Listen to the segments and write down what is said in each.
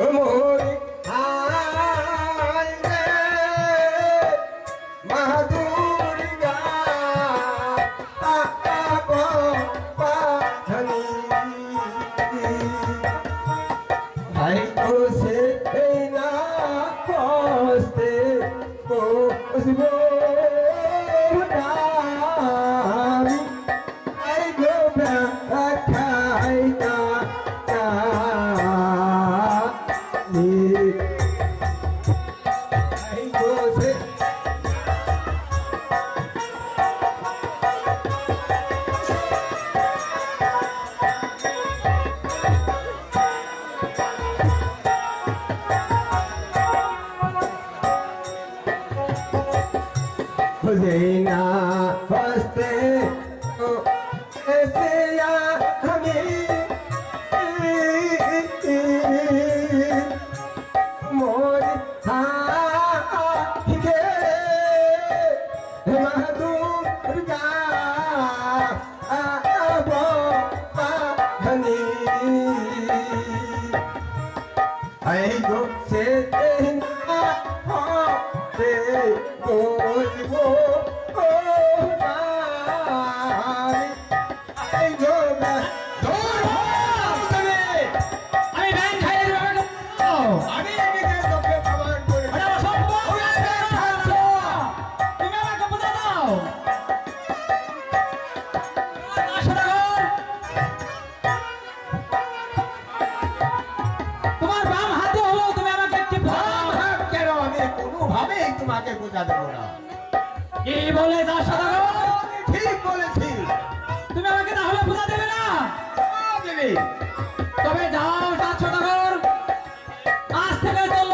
¡Vamos! Hosina, Hosina, Hosina, Hosina, ಇತ್ತು পূজা দেবো না। কি বলে ঠিক বলেছি। তুমি আমাকে তাহলে পূজা দেবে না? দেবে। তবে যাও থেকে তুমি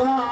啊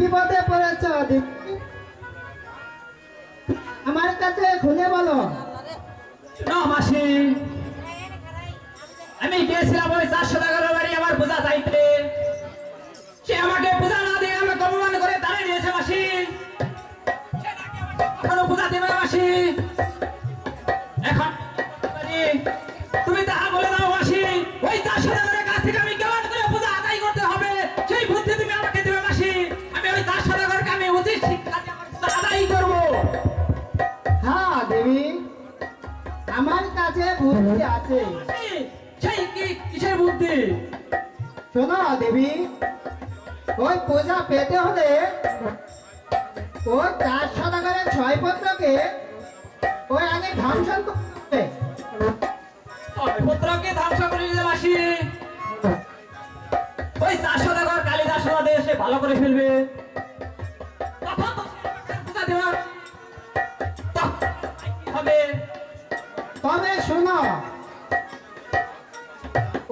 বিপদে পড়েছ আমার কাছে খুলে বলো। মাসি, আমি গিয়েছিলাম ওই চারশো টাকার বাড়ি আমার পূজা চাইতে। সে আমাকে পূজা না দিয়ে আমাকে অপমান করে দাঁড়িয়ে দিয়েছে মাসি। পূজা দেবে মাসি। কাছে বুদ্ধি আছে। সেই কি? কিসের বুদ্ধি? শোনো দেবী ওই পূজা পেতে হলে ওই চার সদাগরের ছয় পত্রকে ওই আগে ধ্বংসন করতে। পুত্রকে ধ্বংস করে দিতে মাসি। ওই চারশো টাকার কালিদাস এসে ভালো করে ফেলবে।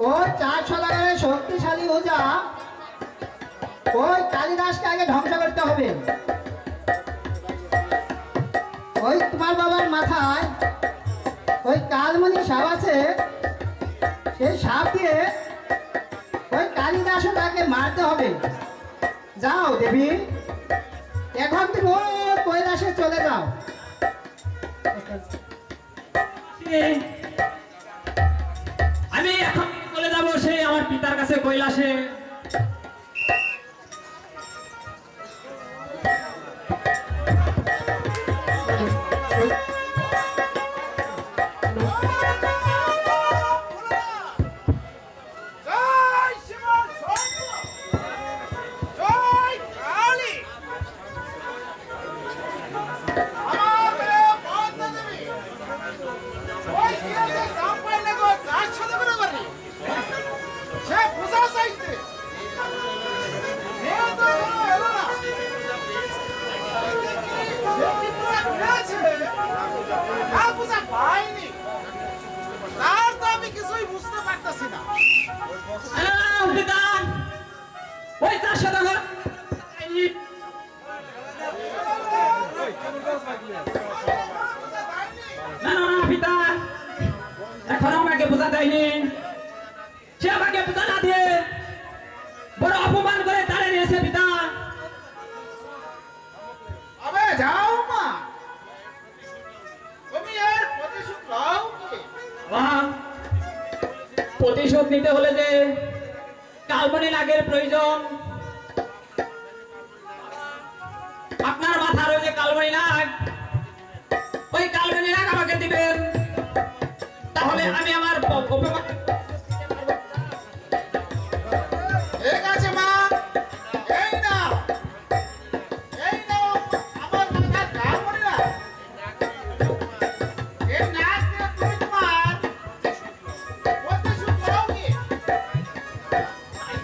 ও চার সদাগরের শক্তিশালী ওজা। ওই কালিদাসকে আগে ধ্বংস করতে হবে। ওই তোমার বাবার মাথায় ওই কালমণি সাপ আছে, সেই সাপ দিয়ে ওই কালিদাসও তাকে মারতে হবে। যাও দেবী, এখন তুমি ওই কৈলাসে চলে যাও। আমি এখন চলে যাব সে আমার পিতার কাছে কৈলাসে। পিতা এখনও আমাকে বোঝা দেয়নি সে আমাকে বোঝা না। দিয়ে বড় অপমান করে দাঁড়িয়ে দিয়েছে পিতা আবে যাও মা। তুমি এর প্রতিশোধ নাও কি? প্রতিশোধ নিতে হলে যে কাল্পনিক আগের প্রয়োজন